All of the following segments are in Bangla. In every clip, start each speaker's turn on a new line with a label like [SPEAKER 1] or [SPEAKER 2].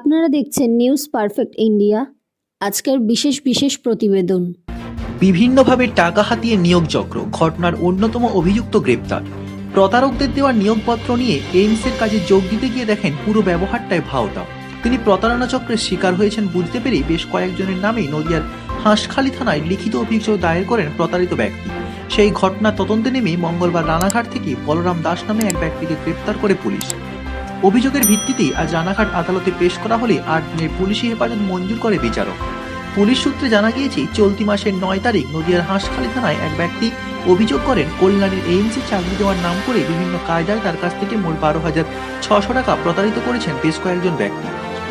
[SPEAKER 1] আপনারা দেখছেন নিউজ পারফেক্ট ইন্ডিয়া আজকের বিশেষ বিশেষ প্রতিবেদন।
[SPEAKER 2] বিভিন্নভাবে টাকা হাতিয়ে নিয়োগ চক্র ঘটনার অন্যতম অভিযুক্ত গ্রেপ্তার। প্রতারকদের দেওয়া নিয়োগপত্র নিয়ে এইমসের কাজে যোগ দিতে গিয়ে দেখেন পুরো ব্যবহারটাই ভাওতা। তিনি প্রতারণা চক্রের শিকার হয়েছেন বুঝতে পেরেই বেশ কয়েকজনের নামেই নদিয়ার হাঁসখালি থানায় লিখিত অভিযোগ দায়ের করেন প্রতারিত ব্যক্তি। সেই ঘটনা তদন্তে নেমে মঙ্গলবার রানাঘাট থেকে বলরাম দাস নামে এক ব্যক্তিকে গ্রেপ্তার করে পুলিশ। অভিযোগের ভিত্তিতেই আজ রানাঘাট আদালতে পেশ করা হলে আট দিনের পুলিশি হেফাজত মঞ্জুর করে বিচারক। পুলিশ সূত্রে জানা গিয়েছে, চলতি মাসের নয় তারিখ নদিয়ার হাঁসখালি থানায় এক ব্যক্তি অভিযোগ করেন, কল্যাণীর এইমসে চাকরি দেওয়ার নাম করে বিভিন্ন কায়দায় তার কাছ থেকে মোট বারো হাজার ছশো টাকা প্রতারিত করেছেন বেশ কয়েকজন ব্যক্তি।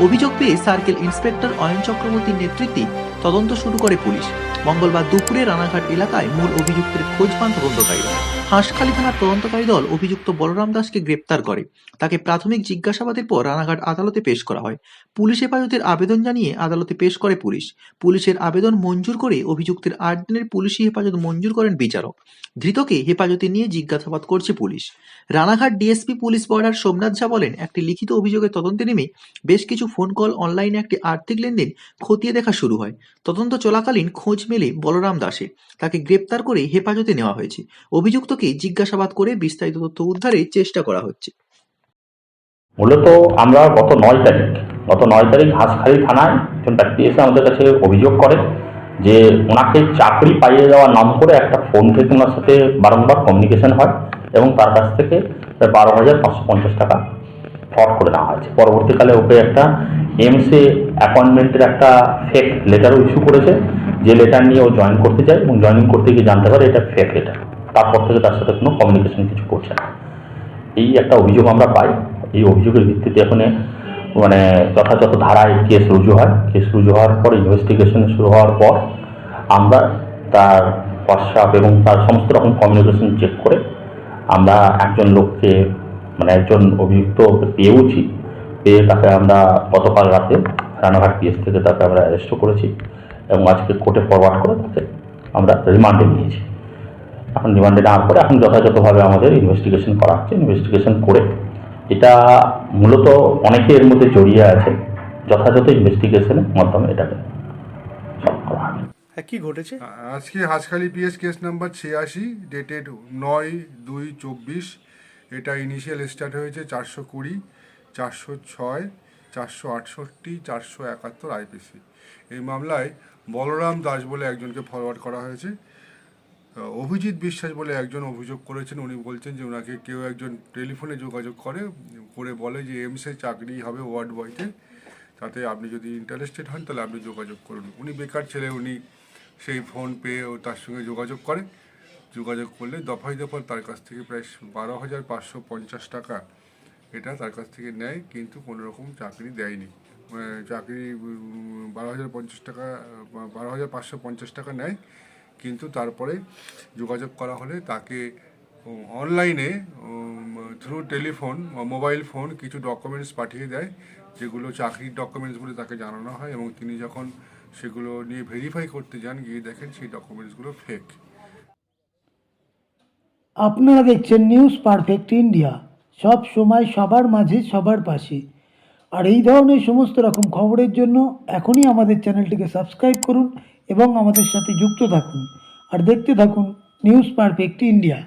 [SPEAKER 2] অভিযোগ পেয়ে সার্কেল ইন্সপেক্টর অয়ন চক্রবর্তীর নেতৃত্বে তদন্ত শুরু করে পুলিশ। মঙ্গলবার দুপুরে রানাঘাট এলাকায় মূল অভিযুক্তের খোঁজ পান তদন্তকারীরা। হাঁসখালি থানার তদন্তকারী দল অভিযুক্ত বলরাম দাসকে গ্রেপ্তার করে। তাকে প্রাথমিক জিজ্ঞাসাবাদের পর রানাঘাট আদালতে পেশ করা হয়। পুলিশ হেফাজতের আবেদন জানিয়ে আদালতে পেশ করে পুলিশ। পুলিশের আবেদন মঞ্জুর করে অভিযুক্তের আট দিনের পুলিশি হেফাজত মঞ্জুর করেন বিচারক। ধৃতকে হেফাজতে নিয়ে জিজ্ঞাসাবাদ করছে police. Ranaghat DSP police border Somnath Jha বলেন, একটি লিখিত অভিযোগের তদন্তে নেমে বেশ কিছু ফোন কল, অনলাইনে একটি আর্থিক লেনদেন খতিয়ে দেখা শুরু হয়। তদন্ত চলাকালীন খোঁজ মেলে বলরাম দাসে। তাকে গ্রেপ্তার করে হেফাজতে নেওয়া হয়েছে। অভিযুক্তকে জিজ্ঞাসাবাদ করে বিস্তারিত তথ্য উদ্ধারে চেষ্টা করা হচ্ছে।
[SPEAKER 3] মূলত আমরা গত নয় তারিখ, গত নয় তারিখ হাঁসখালি থানায় একজন ব্যক্তি এসে আমাদের কাছে অভিযোগ করে যে ওনাকে চাকরি পাইয়ে দেওয়ার নাম করে একটা ফোন থেকে ওনার সাথে বারংবার কমিউনিকেশন হয় এবং তার কাছ থেকে বারো হাজার পাঁচশো পঞ্চাশ টাকা ফ্রড করে নেওয়া হয়েছে। পরবর্তীকালে ওকে একটা এমসে অ্যাপয়েন্টমেন্টের একটা ফেক লেটারও ইস্যু করেছে। যে লেটার নিয়ে ও জয়েন করতে চায় এবং জয়েনিং করতে গিয়ে জানতে পারে এটা ফেক লেটার তারপর থেকে তার সাথে কোনো কমিউনিকেশন কিছু করছে না। এই একটা অভিযোগ আমরা পাই। এই অভিযোগের ভিত্তিতে এখন মানে যথাযথ ধারায় কেস রুজু হয়। কেস রুজু হওয়ার পর ইনভেস্টিগেশন শুরু হওয়ার পর আমরা তার হোয়াটসঅ্যাপ এবং তার সমস্ত রকম কমিউনিকেশন চেক করে আমরা একজন লোককে মানে একজন অভিযুক্ত পেয়েওছি। পেয়ে তাকে আমরা গতকাল রাতে রানাঘাট পিএস থেকে তাকে আমরা অ্যারেস্টও করেছি। এবং আজকে কোর্টে ফরওয়ার্ড করে তাকে আমরা রিমান্ডে নিয়েছি। এখন রিমান্ডে নেওয়ার পরে এখন যথাযথভাবে আমাদের ইনভেস্টিগেশন করা হচ্ছে। ইনভেস্টিগেশন করে এটা মূলত অনেকে এর মধ্যে জড়িয়ে আছে। যথাযথ ইনভেস্টিগেশনের মাধ্যমে এটাকে সলভ করা হবে।
[SPEAKER 4] হ্যাঁ কি ঘটেছে?
[SPEAKER 5] আজকে হাঁসখালি পিএস কেস নাম্বার ছিয়াশি ডেটেড নয় দুই চব্বিশ। এটা ইনিশিয়াল স্টার্ট হয়েছে চারশো কুড়ি চারশো ছয়। চারশো আটষট্টি, চারশো একাত্তর আইপিসি এই মামলায় বলরাম দাস বলে একজনকে ফরওয়ার্ড করা হয়েছে। অভিজিৎ বিশ্বাস বলে একজন অভিযোগ করেছেন। উনি বলছেন যে ওনাকে কেউ একজন টেলিফোনে যোগাযোগ করে করে বলে যে এমসে চাকরি হবে ওয়ার্ড বয়তে। তাতে আপনি যদি ইন্টারেস্টেড হন, তাহলে আপনি যোগাযোগ করুন। উনি বেকার ছেলে, উনি সেই ফোন পেয়ে ও তার সঙ্গে যোগাযোগ করে। যোগাযোগ করলে দফায় দফা তার কাছ থেকে প্রায় বারো হাজার পাঁচশো পঞ্চাশ টাকা এটা তার কাছ থেকে নেয়, কিন্তু কোনো রকম চাকরি দেয়নি। মানে চাকরি বারো হাজার পঞ্চাশ টাকা বারো হাজার পাঁচশো পঞ্চাশ টাকা নেয়, কিন্তু তারপরে যোগাযোগ করা হলে তাকে অনলাইনে থ্রু টেলিফোন বা মোবাইল ফোন কিছু ডকুমেন্টস পাঠিয়ে দেয়, যেগুলো চাকরির ডকুমেন্টস বলে তাকে জানানো হয় এবং তিনি যখন সেগুলো নিয়ে ভেরিফাই করতে যান, গিয়ে দেখেন সেই ডকুমেন্টসগুলো ফেক
[SPEAKER 6] আপনারা দেখছেন নিউজ পারফেক্ট ইন্ডিয়া সব সময় সবার মাঝে সবার পাশে। আর এই ধরনের সমস্ত রকম খবরের জন্য এখনই আমাদের চ্যানেলটিকে সাবস্ক্রাইব করুন এবং আমাদের সাথে যুক্ত থাকুন। আর দেখতে থাকুন নিউজ পারফেক্ট ইন্ডিয়া।